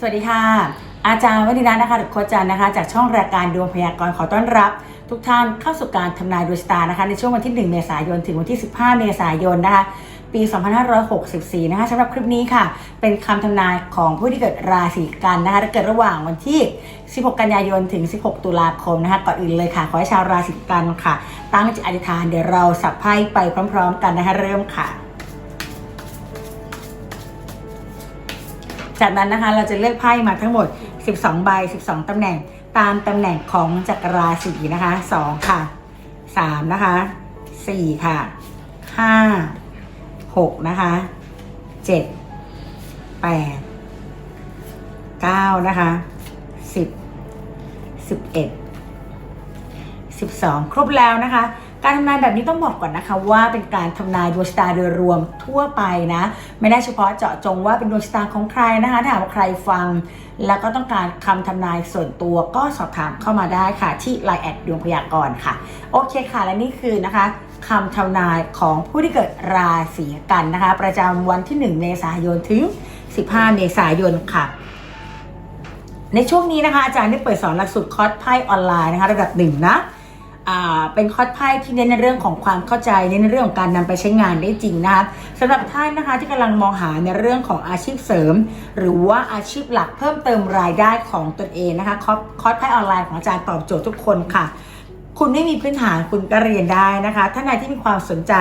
สวัสดีค่ะ อาจารย์วนิดานะคะหรือโคจันนะคะ จากช่องรายการดวงพยากรณ์ขอต้อนรับ ทุกท่านเข้าสู่การทำนายดวงชะตานะคะ ในช่วงวันที่ 1 เมษายน ถึงวันที่ 15 เมษายนนะคะ ปี 2564 นะคะสำหรับคลิปนี้ค่ะ เป็นคำทำนายของผู้ที่เกิดราศีกันนะคะและเกิดระหว่างวันที่ 16 กันยายน ถึง 16 ตุลาคมนะคะก่อนอื่นเลยค่ะ ขอให้ชาวราศีกันค่ะ ตั้งจิตอธิษฐานเดี๋ยวเราสับไพ่ไปพร้อม ๆ กันนะคะเริ่มค่ะ จากนั้นนะคะเราจะเลือกไพ่มาทั้งหมด 12 ใบ 12 ตำแหน่ง ตามตำแหน่งของจักรราศีนะคะ 2 ค่ะ 3 นะคะ 4 ค่ะ 5 6 นะคะ 7 8 9 นะคะ 10 11 12 ครบแล้วนะคะ การทำนายแบบนี้ต้องบอกก่อนนะคะว่าเป็นการทำนายดวงชะตาโดยรวมทั่วไปนะ ไม่ได้เฉพาะเจาะจงว่าเป็นดวงชะตาของใครนะคะถ้าหากใครฟัง แล้วก็ต้องการคำทำนายส่วนตัวก็สอบถามเข้ามาได้ค่ะ ที่ Line แอดดวงพยากรณ์ค่ะ โอเคค่ะ และนี่คือนะคะคำทำนายของผู้ที่เกิดราศีกันนะคะ ประจำวันที่ 1 เมษายนถึง 15 เมษายนค่ะในช่วงนี้นะคะอาจารย์ได้เปิดสอนหลักสูตรคอร์สไพ่ออนไลน์นะคะระดับหนึ่งนะ เป็นคอร์สไพ่ที่เน้นในเรื่องของความเข้าใจเน้นในเรื่องของการนำไปใช้งานได้จริงนะคะสำหรับท่านนะคะที่กำลังมองหาในเรื่องของอาชีพเสริม หรือว่าอาชีพหลักเพิ่มเติมรายได้ของตนเองนะคะคอร์สคอร์สไพ่ออนไลน์ของอาจารย์ตอบโจทย์ทุกคนค่ะ คุณไม่มีพื้นฐานคุณก็เรียนได้นะคะท่านใดที่มีความสนใจ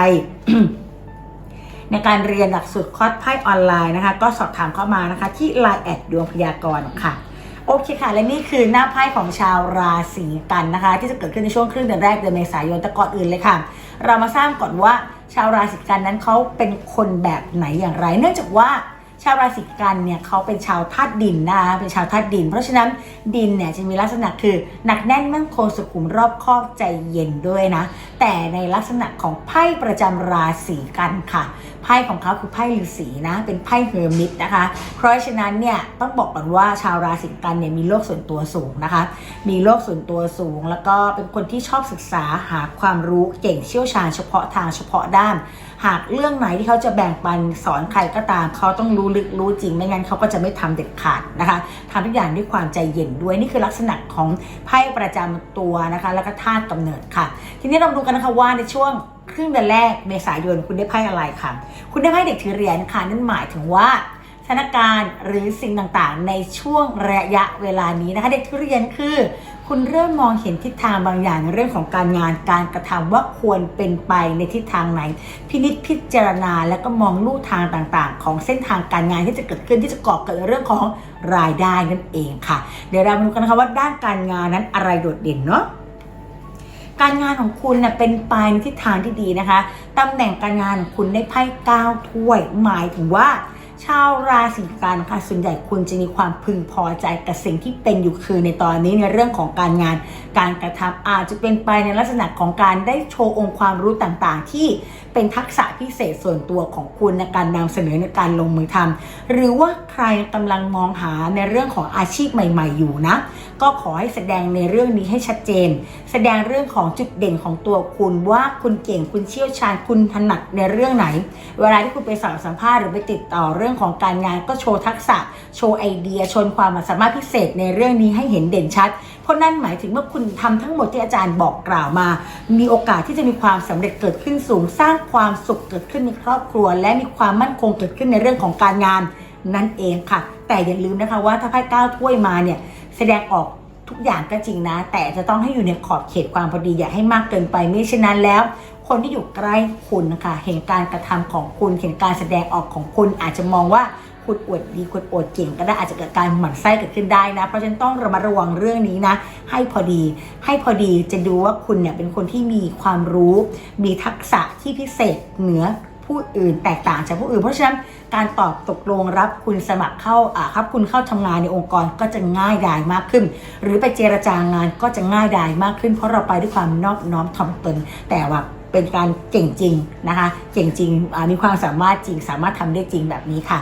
ในการเรียนหลักสูตรคอร์สไพ่ออนไลน์นะคะ ก็สอบถามเข้ามานะคะ ที่ Line แอดดวงพยากรณ์ค่ะ โอเคค่ะ และนี่คือหน้าไพ่ของชาวราศีกันนะคะ ที่จะเกิดขึ้นในช่วงครึ่งเดือนแรกเดือนเมษายนแต่ก่อนอื่นเลยค่ะ เรามาทราบก่อนว่าชาวราศีกันนั้นเขาเป็นคนแบบไหนอย่างไร เนื่องจากว่าาวราศีกันเนี่ยเขาเป็นชาวธาตุดินนะคะเป็นชาวธาตุดิน เพราะฉะนั้นดินเนี่ยจะมีลักษณะคือหนักแน่นมั่นคงสุขุมรอบคอบใจเย็นด้วยนะ แต่ในลักษณะของไพ่ประจำราศีกันค่ะ ไพ่ของเขาคือไพ่ฤาษีนะ เป็นไพ่เฮอร์มิตนะคะ เพราะฉะนั้นเนี่ยต้องบอกก่อนว่าชาวราศีกันเนี่ยมีโลกส่วนตัวสูงนะคะ มีโลกส่วนตัวสูง แล้วก็เป็นคนที่ชอบศึกษาหาความรู้เก่งเชี่ยวชาญเฉพาะทางเฉพาะด้าน หากเรื่องไหนที่เขาจะแบ่งปันสอนใครก็ตาม เขาต้องรู้ลึกรู้จริงไม่งั้นเขาก็จะไม่ทำเด็ดขาดนะคะทำทุกอย่างด้วยความใจเย็นด้วยนี่คือลักษณะของไพ่ประจำตัวนะคะ แล้วก็ธาตุกำเนิดค่ะ ทีนี้เราดูกันนะคะว่าในช่วงครึ่งเดือนแรกเมษายนคุณได้ไพ่อะไรค่ะ คุณได้ไพ่เด็กถือเหรียญค่ะนั่นหมายถึงว่าสถานการณ์หรือสิ่งต่างๆ ในช่วงระยะเวลานี้นะคะ เด็กถือเหรียญคือ คุณเริ่มมองเห็นทิศทางบางอย่างในเรื่องของการงานการกระทำว่าควรเป็นไปในทิศทางไหน พินิจพิจารณาแล้วก็มองลู่ทางต่างๆ ของเส้นทางการงานที่จะเกิดขึ้นที่จะก่อเกิดเรื่องของรายได้นั่นเองค่ะ เดี๋ยวเรามาดูกันนะคะว่าด้านการงานนั้นอะไรโดดเด่นเนาะการงานของคุณเน่ยเป็นไปในทิศทางที่ดีนะคะตำแหน่งการงานของคุณได้ไพ่เก้าถ้วย หมายถึงว่า ชาวราศีกันค่ะส่วนใหญ่คุณจะมีความพึงพอใจกับสิ่งที่เป็นอยู่คือในตอนนี้ในเรื่องของการงาน การกระทำอาจจะเป็นไปในลักษณะของการได้โชว์องค์ความรู้ต่างๆ ที่เป็นทักษะพิเศษส่วนตัวของคุณในการนำเสนอในการลงมือทำหรือว่าใครกำลังมองหาในเรื่องของอาชีพใหม่ ๆ อยู่นะ ก็ขอให้แสดงในเรื่องนี้ให้ชัดเจน แสดงเรื่องของจุดเด่นของตัวคุณว่าคุณเก่งคุณเชี่ยวชาญคุณถนัดในเรื่องไหน เวลาที่คุณไปสอบสัมภาษณ์หรือไปติดต่อเรื่องของการงานก็โชว์ทักษะ โชว์ไอเดียชว์ความสามารถพิเศษในเรื่องนี้ให้เห็นเด่นชัด เพราะนั่นหมายถึงเมื่อคุณทำทั้งหมดที่อาจารย์บอกกล่าวมา มีโอกาสที่จะมีความสำเร็จเกิดขึ้นสูง สร้างความสุขเกิดขึ้นในครอบครัว และมีความมั่นคงเกิดขึ้นในเรื่องของการงานนั่นเองค่ะ แต่อย่าลืมนะคะว่าถ้าไพ่เก้าถ้วยมาเนี่ย แสดงออกทุกอย่างก็จริงนะ แต่จะต้องให้อยู่ในขอบเขตความพอดีอย่าให้มากเกินไปไม่เช่นนั้นแล้ว คนที่อยู่ใกล้คุณนะคะเห็นการกระทำของคุณเห็นการแสดงออกของคุณอาจจะมองว่าคุณอวดดีคุณอวดเก่งก็ได้อาจจะเกิดการหมั่นไส้เกิดขึ้นได้นะ เพราะฉะนั้นต้องระมัดระวังเรื่องนี้นะ ให้พอดี ให้พอดีจะดูว่าคุณเนี่ยเป็นคนที่มีความรู้ มีทักษะที่พิเศษเหนือ ผู้อื่นแตกต่างจากผู้อื่น เพราะฉะนั้นการตอบตกลงรับคุณสมัครเข้าอ่าครับคุณเข้าทำงานในองค์กรก็จะง่ายดายมากขึ้น หรือไปเจรจางานก็จะง่ายดายมากขึ้น เพราะเราไปด้วยความนอบน้อมถ่อมตน แต่ว่าเป็นการเก่งจริงนะคะเก่งจริงมีความสามารถจริงสามารถทำได้จริงแบบนี้ค่ะ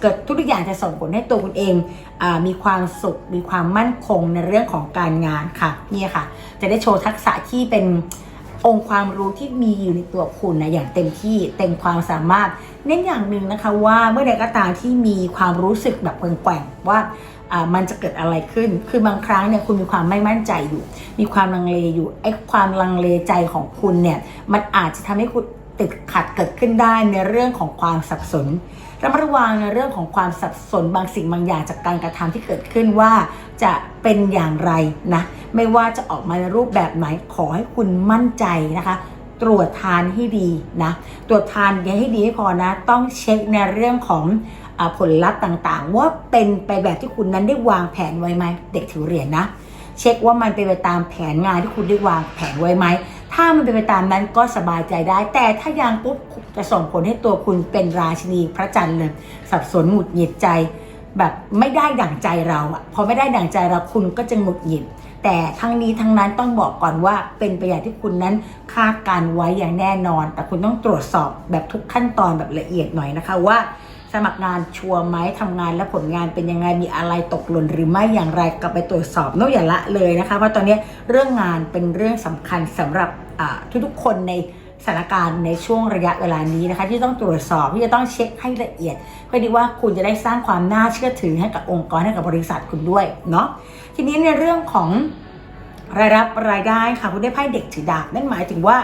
เกิดทุกอย่างจะส่งผลให้ตัวคุณเองอมีความสุขมีความมั่นคงในเรื่องของการงานค่ะนี่ค่ะ จะได้โชว์ทักษะที่เป็น องค์ความรู้ที่มีอยู่ในตัวคุณนะอย่างเต็มที่เต็มความสามารถ เน้นอย่างหนึ่งนะคะว่าเมื่อใดก็ตามที่มีความรู้สึกแบบแกว่งๆว่าอ่ามันจะเกิดอะไรขึ้น คือบางครั้งเนี่ยคุณมีความไม่มั่นใจอยู่ มีความลังเลอยู่ ไอ้ความลังเลใจของคุณเนี่ย มันอาจจะทำให้คุณ ติดขัดเกิดขึ้นได้ในเรื่องของความสับสนระมัดระวังในเรื่องของความสับสนบางสิ่งบางอย่างจากการกระทำที่เกิดขึ้นว่าจะเป็นอย่างไรนะไม่ว่าจะออกมาในรูปแบบไหนขอให้คุณมั่นใจนะคะ ตรวจทานให้ดีนะตรวจทานยให้ดีให้พอนะ ต้องเช็คในเรื่องของอผลลัพธ์ต่างๆ ว่าเป็นไปแบบที่คุณนั้นได้วางแผนไว้ไหมเด็กถือเหรียญนะเช็คว่ามันเป็นไปตามแผนงานที่คุณได้วางแผนไว้ไหม ถ้ามันเป็นไปตามนั้นก็สบายใจได้ แต่ถ้ายังปุ๊บจะส่งผลให้ตัวคุณเป็นราชินีพระจันทร์เลย สับสนหงุดหงิดใจ แบบไม่ได้ดั่งใจเราอะพอไม่ได้ดั่งใจเราคุณก็จะหงุดหงิดแต่ทั้งนี้ทั้งนั้นต้องบอกก่อนว่าเป็นไปอย่างที่คุณนั้นคาดการไว้อย่างแน่นอน แต่คุณต้องตรวจสอบแบบทุกขั้นตอนแบบละเอียดหน่อยนะคะว่า สมัครงานชัวร์ไหมทำงานและผลงานเป็นยังไงมีอะไรตกหล่นหรือไม่อย่างไรกลับไปตรวจสอบโน้อย่าละเลยนะคะ เพราะตอนนี้เรื่องงานเป็นเรื่องสำคัญสำหรับทุกๆคนในสถานการณ์ในช่วงระยะเวลานี้นะคะ ที่ต้องตรวจสอบที่จะต้องเช็คให้ละเอียดเพื่อที่ว่าคุณจะได้สร้างความน่าเชื่อถือให้กับองค์กรให้กับบริษัทคุณด้วยเนาะทีนี้ในเรื่องของรายรับรายได้ค่ะคุณได้ไพ่เด็กถือดาบนั่นหมายถึงว่า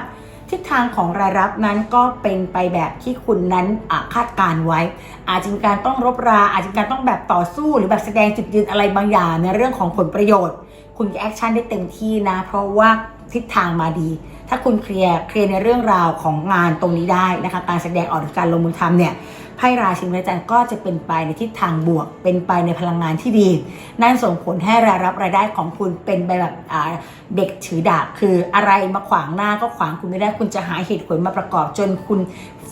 ทิศทางของรายรับนั้นก็เป็นไปแบบที่คุณนั้นคาดการไว้ อาจจะมีการต้องรบรา อาจจะมีการต้องแบบต่อสู้หรือแบบแสดงจุดยืนอะไรบางอย่างในเรื่องของผลประโยชน์ คุณแอคชั่นได้เต็มที่นะ เพราะว่าทิศทางมาดี ถ้าคุณเคลียร์เคลียร์ในเรื่องราวของงานตรงนี้ได้นะคะ การแสดงออกหรือการลงมือทำเนี่ย ไพ่ราชินีพรจันทร์ก็จะเป็นไปในทิศทางบวก เป็นไปในพลังงานที่ดี นั่นส่งผลให้รายรับรายได้ของคุณเป็นไปแบบเด็กถือดาบคืออะไรมาขวางหน้าก็ขวางคุณไม่ได้คุณจะหาเหตุผลมาประกอบจนคุณ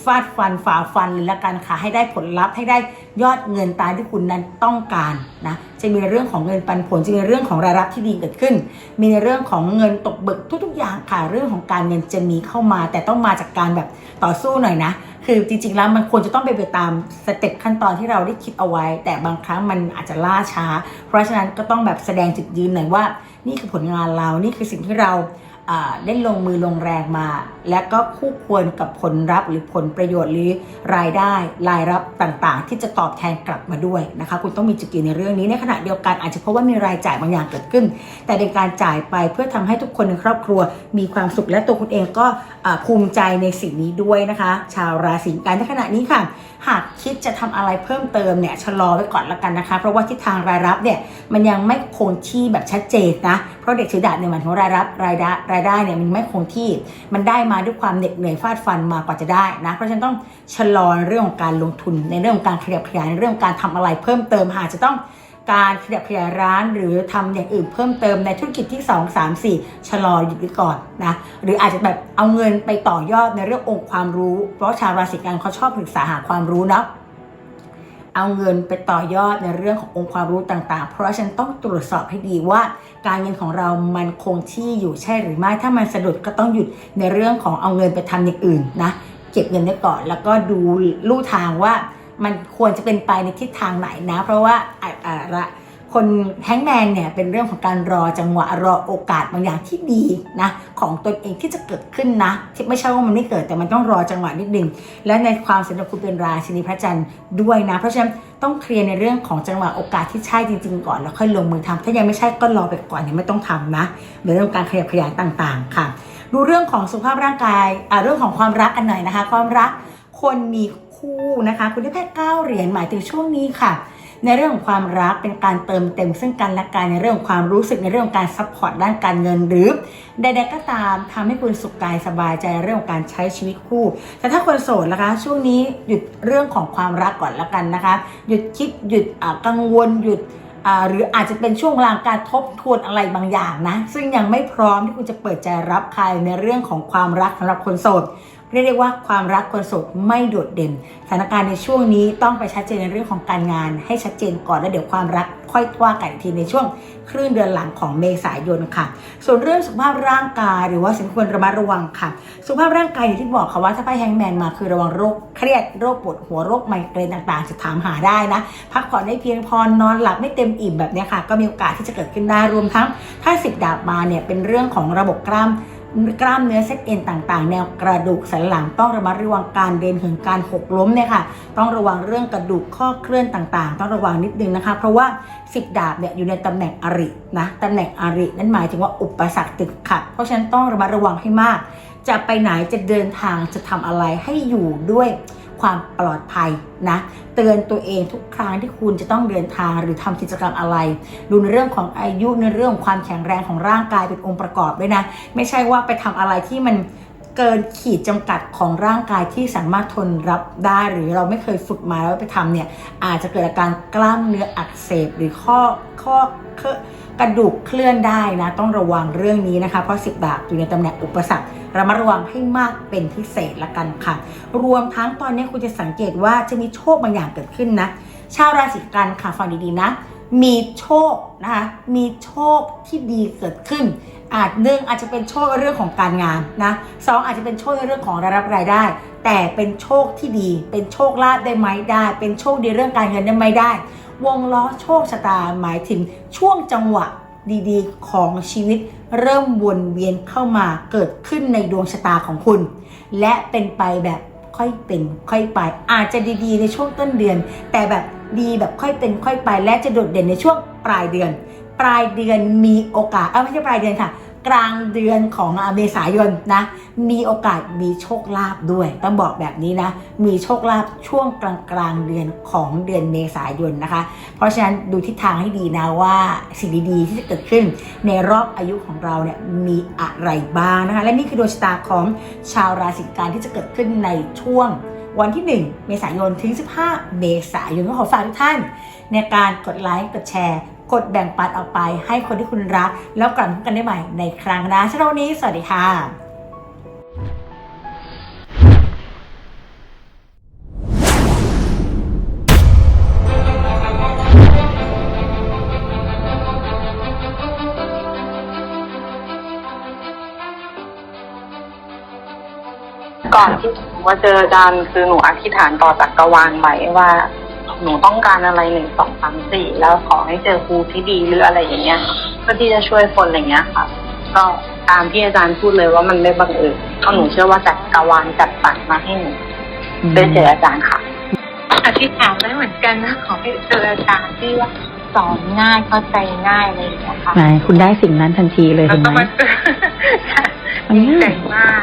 ฟาดฟันฝ่าฟันเลยละกันค่ะให้ได้ผลลัพธ์ให้ได้ยอดเงินตามที่คุณนั้นต้องการนะจะมีเรื่องของเงินปันผลจะมีเรื่องของรายรับที่ดีเกิดขึ้น มีในเรื่องของเงินตกเบิกทุกๆอย่างค่ะเรื่องของการเงินจะมีเข้ามา แต่ต้องมาจากการแบบต่อสู้หน่อยนะ คือจริงๆแล้วมันควรจะต้องไปไปตามสเต็ปขั้นตอนที่เราได้คิดเอาไว้ แต่บางครั้งมันอาจจะล่าช้า เพราะฉะนั้นก็ต้องแบบแสดงจุดยืนหน่อยว่า นี่คือผลงานเรานี่คือสิ่งที่เรา ได้ลงมือลงแรงมา และก็คู่ควรกับผลลัพธ์หรือผลประโยชน์หรือรายได้รายรับต่างๆ ที่จะตอบแทนกลับมาด้วยนะคะคุณต้องมีจุดยืนในเรื่องนี้ในขณะเดียวกันอาจจะเพราะว่ามีรายจ่ายบางอย่างเกิดขึ้น แต่เป็นการจ่ายไปเพื่อทำให้ทุกคนในครอบครัว มีความสุขและตัวคุณเองก็ภูมิใจในสิ่งนี้ด้วยนะคะ ชาวราศีกันในขณะนี้ค่ะ หากคิดจะทำอะไรเพิ่มเติมเนี่ยชะลอไว้ก่อนละกันนะคะ เพราะว่าทิศทางรายรับเนี่ยมันยังไม่คงที่แบบชัดเจนนะเพราะเด็กถือดาบเนี่ยหมายถึงว่รายรับรายได้รายได้เนี่ยมันไม่คงที่ มันได้มาด้วยความเหน็ดเหนื่อยฟาดฟันมากว่าจะได้นะเพราะฉะนั้นต้องชะลอเรื่องของการลงทุนในเรื่องของการขยับขยายในเรื่องของการทำอะไรเพิ่มเติมหากจะต้อง การขยับขยายร้านหรือทำอย่างอื่นเพิ่มเติมในธุรกิจที่ 2 3 4 ชะลอหยุดไว้ก่อนนะหรืออาจจะแบบเอาเงินไปต่อยอดในเรื่ององค์ความรู้ เพราะชาวราศีกันเขาชอบศึกษาหาความรู้เนาะเอาเงินไปต่อยอดในเรื่องขององค์ความรู้ต่างๆ เพราะฉันต้องตรวจสอบให้ดีว่า การเงินของเรามันคงที่อยู่ใช่หรือไม่ ถ้ามันสะดุดก็ต้องหยุดในเรื่องของเอาเงินไปทำอย่างอื่นนะ เก็บเงินไว้ก่อน แล้วก็ดูลู่ทางว่า มันควรจะเป็นไปในทิศทางไหนนะ เพราะว่าอะละคนแฮงแมนเนี่ยเป็นเรื่องของการรอจังหวะรอโอกาสบางอย่างที่ดีนะของตนเองที่จะเกิดขึ้นนะ ที่ไม่ใช่ว่ามันไม่เกิดแต่มันต้องรอจังหวะนิดนึงและในความสำหรับคุณเป็นราชินีพระจันทร์ด้วยนะ เพราะฉะนั้นต้องเคลียร์ในเรื่องของจังหวะโอกาสที่ใช่จริงๆก่อนแล้วค่อยลงมือทำถ้ายังไม่ใช่ก็รอไปก่อนยังไม่ต้องทำนะในเรื่องการขยับขยายต่างๆ ค่ะ ดูเรื่องของสุขภาพร่างกายอ่าเรื่องของความรักกันหน่อยนะคะ ความรักคนมี คู่นะคะคุณได้แพ้เก้าเหรียญหมายถึงช่วงนี้ค่ะ ในเรื่องของความรักเป็นการเติมเต็มซึ่งกันและกันในเรื่องของความรู้สึกในเรื่องของการซัพพอร์ตด้านการเงินหรือใดๆก็ตามทำให้คุณสุขกายสบายใจในเรื่องของการใช้ชีวิตคู่ แต่ถ้าคนโสดนะคะ ช่วงนี้หยุดเรื่องของความรักก่อนละกันนะคะ หยุดคิดหยุดกังวลหยุดหรืออาจจะเป็นช่วงเวลาการทบทวนอะไรบางอย่างนะ ซึ่งยังไม่พร้อมที่คุณจะเปิดใจรับใครในเรื่องของความรักสำหรับคนโสด เรียกได้ว่าความรักคนโสดไม่โดดเด่นสถานการณ์ในช่วงนี้ต้องไปชัดเจนในเรื่องของการงาน ให้ชัดเจนก่อนแล้วเดี๋ยวความรักค่อยว่ากันอีกทีในช่วงครึ่งเดือนหลังของเมษายนค่ะ ส่วนเรื่องสุขภาพร่างกายหรือว่าสิ่งควรระมัดระวังค่ะ สุขภาพร่างกายอย่างที่บอกค่ะว่าถ้าไพ่แฮงแมนมาคือระวังโรคเครียดโรคปวดหัวโรคไมเกรนต่างๆ จะถามหาได้นะ พักผ่อนได้เพียงพอนอนหลับไม่เต็มอิ่มแบบนี้ค่ะ ก็มีโอกาสที่จะเกิดขึ้นได้รวมทั้งถ้าสิบดาบมาเนี่ยเป็นเรื่องของระบบกล้าม กล้ามเนื้อเส้นเอ็นต่างๆ แนวกระดูกสันหลังต้องระมัดระวังการเดินเหินการหกล้มเนี่ยค่ะต้องระวังเรื่องกระดูกข้อเคลื่อนต่างๆ ต้องระวังนิดนึงนะคะ เพราะว่าสิบดาบเนี่ยอยู่ในตำแหน่งอรินะตำแหน่งอรินั่นหมายถึงว่าอุปสรรคติดขัด เพราะฉะนั้นต้องระมัดระวังให้มาก จะไปไหนจะเดินทางจะทำอะไรให้อยู่ด้วย ความปลอดภัยนะเตือนตัวเองทุกครั้งที่คุณจะต้องเดินทางหรือทำกิจกรรมอะไร ดูในเรื่องของอายุในเรื่องของความแข็งแรงของร่างกายเป็นองค์ประกอบด้วยนะ ไม่ใช่ว่าไปทำอะไรที่มันเกินขีดจำกัดของร่างกายที่สามารถทนรับได้หรือเราไม่เคยฝึกมาแล้วไปทำเนี่ยอาจจะเกิดอาการกล้ามเนื้ออักเสบหรือข้อข้อเคกระดูกเคลื่อนได้นะ ต้องระวังเรื่องนี้นะคะ เพราะสิบดาบอยู่ในตำแหน่งอุปสรรค ระมัดระวังให้มากเป็นพิเศษละกันค่ะ รวมทั้งตอนนี้คุณจะสังเกตว่าจะมีโชคบางอย่างเกิดขึ้นนะ ชาวราศีกันค่ะฟังดีๆนะ มีโชคนะคะ มีโชคที่ดีเกิดขึ้น อาจหนึ่งอาจจะเป็นโชคเรื่องของการงานนะสองอาจจะเป็นโชคในเรื่องของรายรับรายได้ แต่เป็นโชคที่ดี เป็นโชคลาภได้ไหมได้ เป็นโชคดีเรื่องการเงินได้ไหมได้ วงล้อโชคชะตาหมายถึงช่วงจังหวะ ดีๆ ของชีวิตเริ่มวนเวียนเข้ามาเกิดขึ้นในดวงชะตาของคุณ และเป็นไปแบบค่อยเป็นค่อยไป อาจจะดีๆ ในช่วงต้นเดือน แต่แบบดีแบบค่อยเป็นค่อยไป และจะโดดเด่นในช่วงปลายเดือน ปลายเดือนมีโอกาสเออไม่ใช่ปลายเดือนค่ะ กลางเดือนของเมษายนนะ มีโอกาสมีโชคลาภด้วย ต้องบอกแบบนี้นะ มีโชคลาภช่วงกลางกลางเดือนของเดือนเมษายนนะคะ เพราะฉะนั้นดูทิศทางให้ดีนะว่าสิ่งดีๆที่จะเกิดขึ้น ในรอบอายุของเราเนี่ยมีอะไรบ้างนะคะ และนี่คือดวงชะตาของชาวราศีกันที่จะเกิดขึ้นในช่วงวันที่ 1 เมษายนถึง 15 เมษายนก็ขอฝากทุกท่าน ในการกดไลค์กดแชร์ กดแบ่งปันออกไปให้คนที่คุณรัก แล้วกลับมาพบกันได้ใหม่ในครั้งหน้าสำหรับวันนี้ สวัสดีค่ะก่อนที่หนูมาเจออาจารย์คือหนูอธิษฐานต่อจักรวาลไว้ว่า หนูต้องการอะไรหนึ่งสองสามสี่แล้วขอให้เจอครูที่ดีหรืออะไรอย่างเงี้ยเพื่อที่จะช่วยคนอะไรเงี้ยค่ะ ก็ตามที่อาจารย์พูดเลยว่ามันไม่บังเอิญเพราะหนูเชื่อว่าจักรวาลจัดสรรมาให้หนูได้เจออาจารย์ค่ะอธิษฐานไว้เหมือนกันนะขอให้เจออาจารย์ที่ว่าสอนง่ายเข้าใจง่ายอะไรอย่างเงี้ยค่ะไหนคุณได้สิ่งนั้นทันทีเลยแล้วเห็นก็ไหมมาเจอมันดีง่าใจยมาก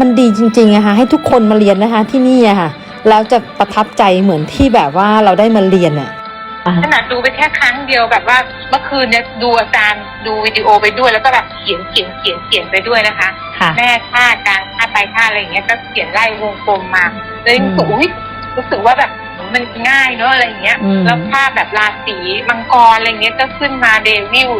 มันดีจริงๆอะค่ะให้ทุกคนมาเรียนนะคะที่นี่อะค่ะแล้วจะประทับใจเหมือนที่แบบว่าเราได้มาเรียนอะขนาดดูไปแค่ครั้งเดียวแบบว่าเมื่อคืนเนี่ยดูอาจารย์ดูวิดีโอไปด้วย แล้วก็แบบเขียนเขียนเขียนเขียนไปด้วยนะคะค่ะแม่ค่าการค่าไปค่าอะไรอย่างเงี้ยก็เขียนไล่วงกลมมาเลยรู้สึกอุ้ยรู้สึกว่าแบบมันง่ายเนอะอะไรอย่างเงี้ยอืมแล้วภาพแบบราศีมังกรอะไรเงี้ยก็ขึ้นมาเดวิล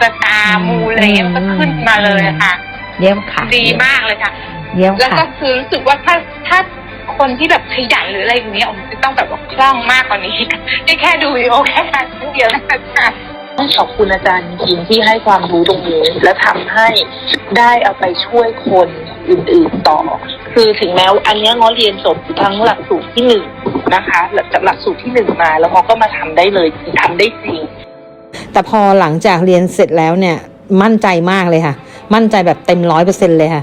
สตาร์มูลอะไรเงี้ยมันก็ขึ้นมาเลยอะค่ะ เยี่ยมค่ะ ดีมากเลยค่ะ เยี่ยมแล้วค่ะก็คือรู้สึกว่าถ้าถ้าคนที่แบบขยันหรืออะไรอย่างเงี้ยผมจะต้องแบบว่าคล่องมากกว่านี้นี่แค่ดูวิดีโอแค่ครั้งเดียวนะคะต้องขอบคุณอาจารย์จริงๆที่ให้ความรู้ตรงนี้ และทำให้ได้เอาไปช่วยคนอื่นๆต่อ คือถึงแม้ว่าอันเนี้ยง้อเรียนจบทั้งหลักสูตรที่หนึ่งนะคะจากหลักสูตรที่หนึ่งมา แล้วง้อก็มาทำได้เลยคือทำได้จริง แต่พอหลังจากเรียนเสร็จแล้วเนี่ยมั่นใจมากเลยค่ะ มั่นใจแบบเต็มร้อยเปอร์เซ็นเลยค่ะ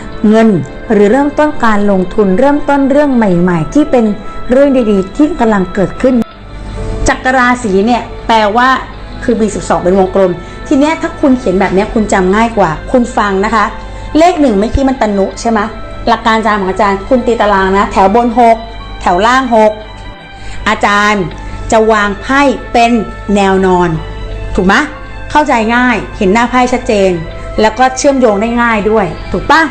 เงินหรือเริ่มต้นการลงทุนเริ่มต้นเรื่องใหม่ ๆ ที่เป็นเรื่องดีๆ ที่กำลังเกิดขึ้น จักรราศีเนี่ยแปลว่าคือ B12 เป็นวงกลม ทีเนี้ยถ้าคุณเขียนแบบเนี้ยคุณจำง่ายกว่า คุณฟังนะคะ เลขหนึ่งเมื่อกี้มันตนุใช่ไหมหลักการจำของอาจารย์คุณตีตารางนะ แถวบน 6 แถวล่าง 6 อาจารย์จะวางไพ่เป็นแนวนอน ถูกไหมเข้าใจง่ายเห็นหน้าไพ่ชัดเจน แล้วก็เชื่อมโยงได้ง่ายด้วย ถูกปะ